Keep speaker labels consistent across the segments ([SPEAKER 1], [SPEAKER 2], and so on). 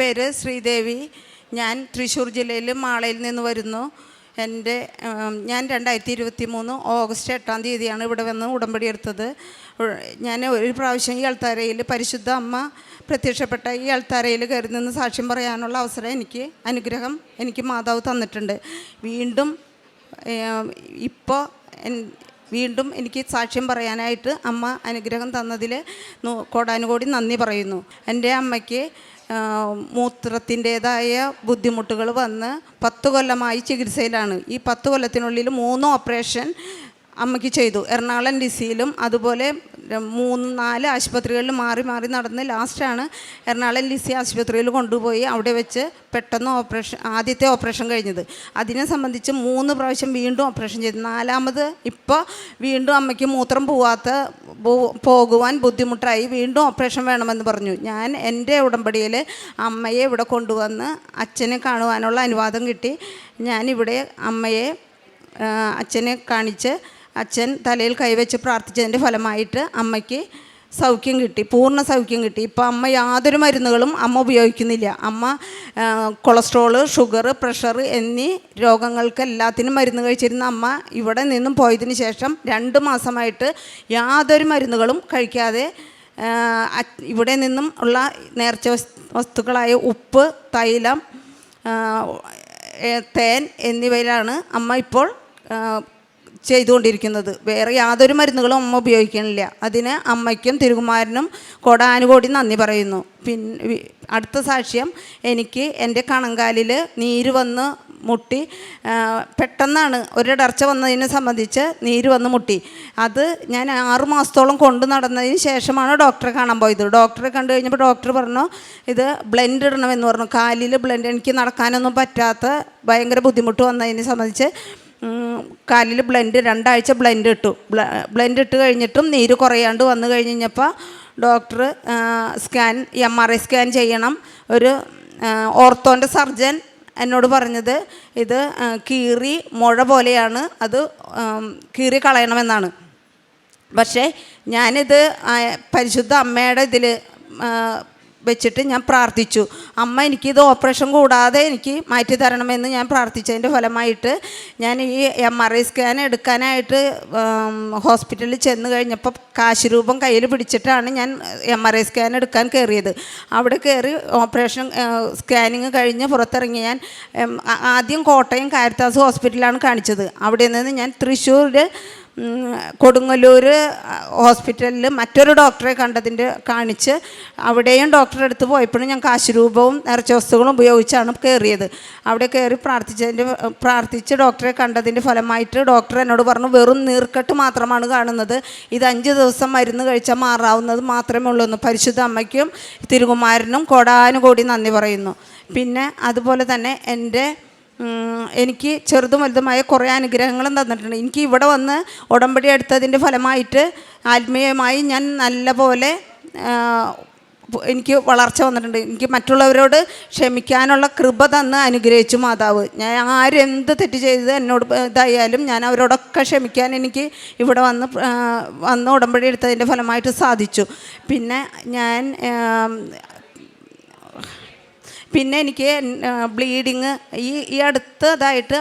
[SPEAKER 1] പേര് ശ്രീദേവി. ഞാൻ തൃശ്ശൂർ ജില്ലയിൽ മാളയിൽ നിന്ന് വരുന്നു. എന്റെ ഞാൻ രണ്ടായിരത്തി ഇരുപത്തി മൂന്ന് ഓഗസ്റ്റ് എട്ടാം തീയതിയാണ് ഇവിടെ വന്ന് ഉടമ്പടി എടുത്തത്. ഞാൻ ഒരു പ്രാവശ്യം ഈ അൾത്താരയിൽ പരിശുദ്ധ അമ്മ പ്രത്യക്ഷപ്പെട്ട ഈ അൾത്താരയിൽ കയറി നിന്ന് സാക്ഷ്യം പറയാനുള്ള അവസരം എനിക്ക് അനുഗ്രഹം എനിക്ക് മാതാവ് തന്നിട്ടുണ്ട്. വീണ്ടും ഇപ്പോൾ വീണ്ടും എനിക്ക് സാക്ഷ്യം പറയാനായിട്ട് അമ്മ അനുഗ്രഹം തന്നതിൽ കോടാനുകോടി നന്ദി പറയുന്നു. എന്റെ അമ്മയ്ക്ക് മൂത്രത്തിന്റേതായ ബുദ്ധിമുട്ടുകൾ വന്ന് പത്ത് കൊല്ലമായി ചികിത്സയിലാണ്. ഈ പത്ത് കൊല്ലത്തിനുള്ളിൽ മൂന്ന് ഓപ്പറേഷൻ അമ്മയ്ക്ക് ചെയ്തു. എറണാകുളം ലിസിയിലും അതുപോലെ മൂന്ന് നാല് ആശുപത്രികളിൽ മാറി മാറി നടന്ന് ലാസ്റ്റാണ് എറണാകുളം ലിസി ആശുപത്രിയിൽ കൊണ്ടുപോയി അവിടെ വെച്ച് പെട്ടെന്ന് ഓപ്പറേഷൻ ആദ്യത്തെ ഓപ്പറേഷൻ കഴിഞ്ഞത്. അതിനെ സംബന്ധിച്ച് മൂന്ന് പ്രാവശ്യം വീണ്ടും ഓപ്പറേഷൻ ചെയ്തു. നാലാമത് ഇപ്പോൾ വീണ്ടും അമ്മയ്ക്ക് മൂത്രം പോവാത്ത പോകുവാൻ ബുദ്ധിമുട്ടായി വീണ്ടും ഓപ്പറേഷൻ വേണമെന്ന് പറഞ്ഞു. ഞാൻ എന്റെ ഉടമ്പടിയിൽ അമ്മയെ ഇവിടെ കൊണ്ടുവന്ന് അച്ഛനെ കാണുവാനുള്ള അനുവാദം കിട്ടി. ഞാനിവിടെ അമ്മയെ അച്ഛനെ കാണിച്ച് അച്ഛൻ തലയിൽ കൈവച്ച് പ്രാർത്ഥിച്ചതിന്റെ ഫലമായിട്ട് അമ്മയ്ക്ക് സൗഖ്യം കിട്ടി പൂർണ സൗഖ്യം കിട്ടി. ഇപ്പോൾ അമ്മ യാതൊരു മരുന്നുകളും അമ്മ ഉപയോഗിക്കുന്നില്ല. അമ്മ കൊളസ്ട്രോൾ ഷുഗർ പ്രഷർ എന്നീ രോഗങ്ങൾക്ക് എല്ലാത്തിനും മരുന്ന് കഴിച്ചിരുന്ന അമ്മ ഇവിടെ നിന്നും പോയതിന് ശേഷം രണ്ട് മാസമായിട്ട് യാതൊരു മരുന്നുകളും കഴിക്കാതെ ഇവിടെ നിന്നും ഉള്ള നേർച്ച വസ്തുക്കളായ ഉപ്പ് തൈലം തേൻ എന്നിവയിലാണ് അമ്മ ഇപ്പോൾ ചെയ്തുകൊണ്ടിരിക്കുന്നത്. വേറെ യാതൊരു മരുന്നുകളും അമ്മ ഉപയോഗിക്കണില്ല. അതിന് അമ്മയ്ക്കും തിരുകുമാരനും കോടാനുകോടി നന്ദി പറയുന്നു. പിന്നെ അടുത്ത സാക്ഷ്യം എനിക്ക് എന്റെ കണങ്കാലിൽ നീര് വന്ന് മുട്ടി പെട്ടെന്നാണ് ഒരിടർച്ച വന്നതിനെ സംബന്ധിച്ച് നീര് വന്ന് മുട്ടി. അത് ഞാൻ ആറു മാസത്തോളം കൊണ്ട് നടന്നതിന് ശേഷമാണ് ഡോക്ടറെ കാണാൻ പോയത്. ഡോക്ടറെ കണ്ടു കഴിഞ്ഞപ്പോൾ ഡോക്ടർ പറഞ്ഞു ഇത് ബ്ലെൻഡ് ഇടണമെന്ന് പറഞ്ഞു. കാലിൽ ബ്ലെൻഡ് എനിക്ക് നടക്കാനൊന്നും പറ്റാത്ത ഭയങ്കര ബുദ്ധിമുട്ട് വന്നതിനെ സംബന്ധിച്ച് കാലിൽ ബ്ലെൻഡ് രണ്ടാഴ്ച ബ്ലെൻഡ് ഇട്ടു. ബ്ലെൻഡ് ഇട്ട് കഴിഞ്ഞിട്ടും നീര് കുറയാണ്ട് വന്നു കഴിഞ്ഞ് കഴിഞ്ഞപ്പോൾ doctor scan M R I scan ചെയ്യണം. ഒരു ഓർത്തോന്റെ സർജൻ എന്നോട് പറഞ്ഞത് ഇത് കീറി മുഴ പോലെയാണ്. അത് കീറി കളയണമെന്നാണ്. പക്ഷേ ഞാനിത് പരിശുദ്ധ അമ്മയുടെ ഇതിൽ വെച്ചിട്ട് ഞാൻ പ്രാർത്ഥിച്ചു. അമ്മ എനിക്കിത് ഓപ്പറേഷൻ കൂടാതെ എനിക്ക് മാറ്റി തരണമെന്ന് ഞാൻ പ്രാർത്ഥിച്ചതിന്റെ ഫലമായിട്ട് ഞാൻ ഈ എം ആർ ഐ സ്കാൻ എടുക്കാനായിട്ട് ഹോസ്പിറ്റലിൽ ചെന്ന് കഴിഞ്ഞപ്പോൾ കാശ് രൂപം കയ്യിൽ പിടിച്ചിട്ടാണ് ഞാൻ എം ആർ ഐ സ്കാൻ എടുക്കാൻ കയറിയത്. അവിടെ കയറി ഓപ്പറേഷൻ സ്കാനിങ് കഴിഞ്ഞ് പുറത്തിറങ്ങി ഞാൻ ആദ്യം കോട്ടയം കാരിത്താസ് ഹോസ്പിറ്റലാണ് കാണിച്ചത്. അവിടെ നിന്ന് ഞാൻ തൃശ്ശൂർ ഉം, കൊടുങ്ങല്ലൂർ ഹോസ്പിറ്റലിൽ മറ്റൊരു ഡോക്ടറെ കണ്ടതിന്റെ കാണിച്ച് അവിടെയും ഡോക്ടറെ അടുത്ത് പോയപ്പോഴും ഞാൻ കാശുരൂപവും നിറച്ച വസ്തുക്കളും ഉപയോഗിച്ചാണ് കയറിയത്. അവിടെ കയറി പ്രാർത്ഥിച്ചതിന്റെ പ്രാർത്ഥിച്ച് ഡോക്ടറെ കണ്ടതിന്റെ ഫലമായിട്ട് ഡോക്ടർ എന്നോട് പറഞ്ഞു വെറും നീർക്കെട്ട് മാത്രമാണ് കാണുന്നത്. ഇത് അഞ്ച് ദിവസം മരുന്ന് കഴിച്ചാൽ മാറാവുന്നത് മാത്രമേ ഉള്ളൂ എന്ന് പരിശുദ്ധ അമ്മയ്ക്കും തിരുകുമാരനും കോടാനുകോടി നന്ദി പറയുന്നു. പിന്നെ അതുപോലെ തന്നെ എന്റെ എനിക്ക് ചെറുതും വലുതുമായ കുറേ അനുഗ്രഹങ്ങളും തന്നിട്ടുണ്ട്. എനിക്ക് ഇവിടെ വന്ന് ഉടമ്പടി എടുത്തതിന്റെ ഫലമായിട്ട് ആത്മീയമായി ഞാൻ നല്ല പോലെ എനിക്ക് വളർച്ച വന്നിട്ടുണ്ട്. എനിക്ക് മറ്റുള്ളവരോട് ക്ഷമിക്കാനുള്ള കൃപ തന്ന് അനുഗ്രഹിച്ചു മാതാവ്. ഞാൻ ആരെന്ത് തെറ്റ് ചെയ്ത് എന്നോട് ഇതായാലും ഞാൻ അവരോടൊക്കെ ക്ഷമിക്കാൻ എനിക്ക് ഇവിടെ വന്ന് വന്ന് ഉടമ്പടി എടുത്തതിന്റെ ഫലമായിട്ട് സാധിച്ചു. പിന്നെ ഞാൻ പിന്നെ എനിക്ക് ബ്ലീഡിങ് ഈ ഈ അടുത്തതായിട്ട്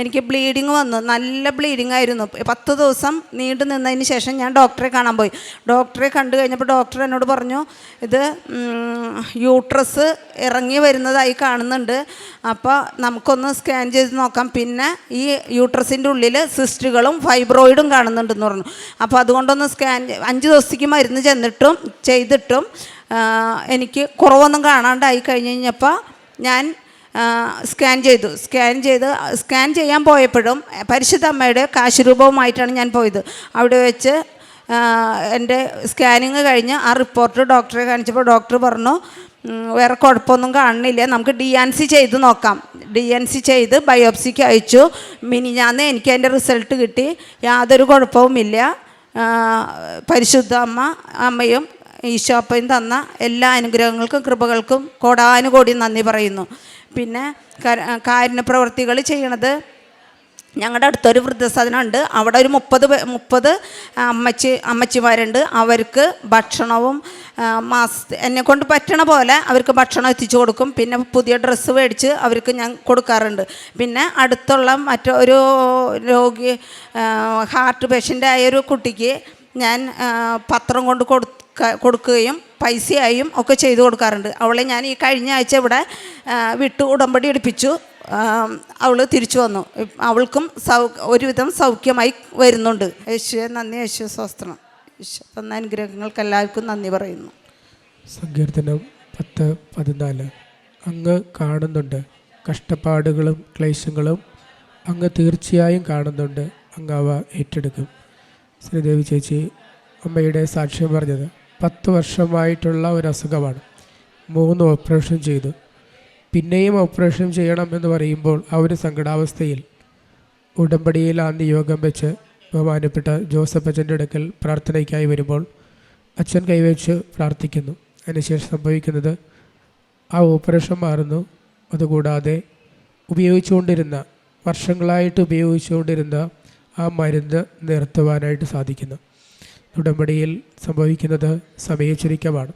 [SPEAKER 1] എനിക്ക് ബ്ലീഡിങ് വന്നു. നല്ല ബ്ലീഡിങ് ആയിരുന്നു. പത്ത് ദിവസം നീണ്ടു നിന്നതിന് ശേഷം ഞാൻ ഡോക്ടറെ കാണാൻ പോയി. ഡോക്ടറെ കണ്ടു കഴിഞ്ഞപ്പോൾ ഡോക്ടർ എന്നോട് പറഞ്ഞു ഇത് യൂട്രസ് ഇറങ്ങി വരുന്നതായി കാണുന്നുണ്ട്. അപ്പോൾ നമുക്കൊന്ന് സ്കാൻ ചെയ്ത് നോക്കാം. പിന്നെ ഈ യൂട്രസിന്റെ ഉള്ളിൽ സിസ്റ്റുകളും ഫൈബ്രോയിഡും കാണുന്നുണ്ടെന്ന് പറഞ്ഞു. അപ്പോൾ അതുകൊണ്ടൊന്ന് സ്കാൻ അഞ്ച് ദിവസത്തേക്ക് മരുന്ന് ചെന്നിട്ടും ചെയ്തിട്ടും എനിക്ക് കുറവൊന്നും കാണാണ്ടായി കഴിഞ്ഞ് കഴിഞ്ഞപ്പോൾ ഞാൻ സ്കാൻ ചെയ്തു. സ്കാൻ ചെയ്ത് സ്കാൻ ചെയ്യാൻ പോയപ്പോഴും പരിശുദ്ധ അമ്മയുടെ കാശുരൂപവുമായിട്ടാണ് ഞാൻ പോയത്. അവിടെ വെച്ച് എന്റെ സ്കാനിങ് കഴിഞ്ഞ് ആ റിപ്പോർട്ട് ഡോക്ടറെ കാണിച്ചപ്പോൾ ഡോക്ടർ പറഞ്ഞു "ഉം, വേറെ കുഴപ്പമൊന്നും കാണുന്നില്ല. നമുക്ക് ഡി എൻ സി ചെയ്ത് നോക്കാം. ഡി എൻ സി ചെയ്ത് ബയോപ്സിക്ക് അയച്ചു. മിനിഞ്ഞാന്ന് എനിക്ക് അതിന്റെ റിസൾട്ട് കിട്ടി. യാതൊരു കുഴപ്പവുമില്ല. പരിശുദ്ധ അമ്മ അമ്മയും ഈശോപ്പയും തന്ന എല്ലാ അനുഗ്രഹങ്ങൾക്കും കൃപകൾക്കും കോടാനുകോടി നന്ദി പറയുന്നു. പിന്നെ കാരുണ്യ പ്രവൃത്തികൾ ചെയ്യണത് ഞങ്ങളുടെ അടുത്തൊരു വൃദ്ധസദനമുണ്ട്. അവിടെ ഒരു മുപ്പത് മുപ്പത് അമ്മച്ചി അമ്മച്ചിമാരുണ്ട്. അവർക്ക് ഭക്ഷണവും മാസ എന്നെ കൊണ്ട് പറ്റണ പോലെ അവർക്ക് ഭക്ഷണം എത്തിച്ചു കൊടുക്കും. പിന്നെ പുതിയ ഡ്രസ്സ് മേടിച്ച് അവർക്ക് ഞാൻ കൊടുക്കാറുണ്ട്. പിന്നെ അടുത്തുള്ള മറ്റൊരു രോഗി ഹാർട്ട് പേഷ്യന്റ് ആയ ഒരു കുട്ടിക്ക് ഞാൻ പത്രം കൊണ്ട് കൊടുക്ക കൊടുക്കുകയും പൈസയായും ഒക്കെ ചെയ്തു കൊടുക്കാറുണ്ട്. അവളെ ഞാൻ ഈ കഴിഞ്ഞ ആഴ്ച ഇവിടെ വിട്ടു ഉടമ്പടി എടുപ്പിച്ചു. അവൾ തിരിച്ചു വന്നു. അവൾക്കും സൗ ഒരുവിധം സൗഖ്യമായി വരുന്നുണ്ട്. യേശുവെ നന്ദി യേശു സ്വസ്ത്രം. തന്ന അനുഗ്രഹങ്ങൾക്ക് എല്ലാവർക്കും നന്ദി പറയുന്നു.
[SPEAKER 2] സങ്കീർത്തനം പത്ത് പതിനാല്. അങ്ങ് കാണുന്നുണ്ട്. കഷ്ടപ്പാടുകളും ക്ലേശങ്ങളും അങ്ങ് തീർച്ചയായും കാണുന്നുണ്ട്. അങ്ങ് അവ ഏറ്റെടുക്കും. ശ്രീദേവി ചേച്ചി അമ്മയുടെ സാക്ഷ്യം പറഞ്ഞത് പത്ത് വർഷമായിട്ടുള്ള ഒരു അസുഖമാണ് മൂന്ന് ഓപ്പറേഷൻ ചെയ്തു. പിന്നെയും ഓപ്പറേഷൻ ചെയ്യണം എന്ന് പറയുമ്പോൾ ആ ഒരു സങ്കടാവസ്ഥയിൽ ഉടമ്പടിയിൽ ആ നിയോഗം വെച്ച് ബഹുമാനപ്പെട്ട ജോസഫ് അച്ഛന്റെ അടുക്കൽ പ്രാർത്ഥനയ്ക്കായി വരുമ്പോൾ അച്ഛൻ കൈവച്ച് പ്രാർത്ഥിക്കുന്നു. അതിനുശേഷം സംഭവിക്കുന്നത് ആ ഓപ്പറേഷൻ മാറുന്നു. അതുകൂടാതെ ഉപയോഗിച്ചുകൊണ്ടിരുന്ന വർഷങ്ങളായിട്ട് ഉപയോഗിച്ചുകൊണ്ടിരുന്ന ആ മരുന്ന് നിർത്തുവാനായിട്ട് സാധിക്കുന്നു. ഉടമ്പടിയിൽ സംഭവിക്കുന്നത് സമയച്ചുരുക്കമാണ്.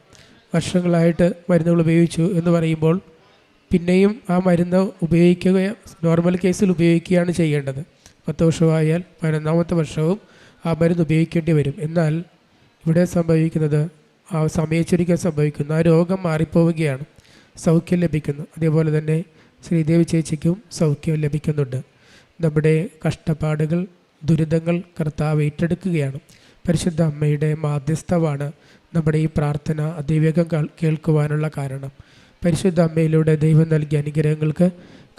[SPEAKER 2] വർഷങ്ങളായിട്ട് മരുന്നുകൾ ഉപയോഗിച്ചു എന്ന് പറയുമ്പോൾ പിന്നെയും ആ മരുന്ന് ഉപയോഗിക്കുക നോർമൽ കേസിൽ ഉപയോഗിക്കുകയാണ് ചെയ്യേണ്ടത്. പത്ത് വർഷമായാൽ പതിനൊന്നാമത്തെ വർഷവും ആ മരുന്ന് ഉപയോഗിക്കേണ്ടി വരും. എന്നാൽ ഇവിടെ സംഭവിക്കുന്നത് ആ സമയച്ചുരുക്കം സംഭവിക്കുന്നു. ആ രോഗം മാറിപ്പോവുകയാണ്. സൗഖ്യം ലഭിക്കുന്നു. അതേപോലെ തന്നെ ശ്രീദേവി ചേച്ചിക്കും സൗഖ്യം ലഭിക്കുന്നുണ്ട്. നമ്മുടെ കഷ്ടപ്പാടുകൾ ദുരിതങ്ങൾ കർത്താവ് ഏറ്റെടുക്കുകയാണ്. പരിശുദ്ധ അമ്മയുടെ മാധ്യസ്ഥമാണ് നമ്മുടെ ഈ പ്രാർത്ഥന അതിവേഗം കേൾ- കേൾക്കുവാനുള്ള കാരണം. പരിശുദ്ധ അമ്മയിലൂടെ ദൈവം നൽകിയ അനുഗ്രഹങ്ങൾക്ക്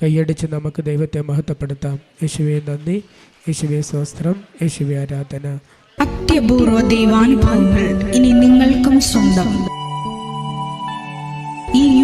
[SPEAKER 2] കൈയടിച്ച് നമുക്ക് ദൈവത്തെ മഹത്വപ്പെടുത്താം. യേശുവെ നന്ദി. യേശുവെ സ്വസ്ത്രം യേശുവെ ആരാധന.
[SPEAKER 3] അത്യപൂർവ ദൈവാനുഭവങ്ങൾ ഇനി നിങ്ങൾക്കും സ്വന്തം. ഈ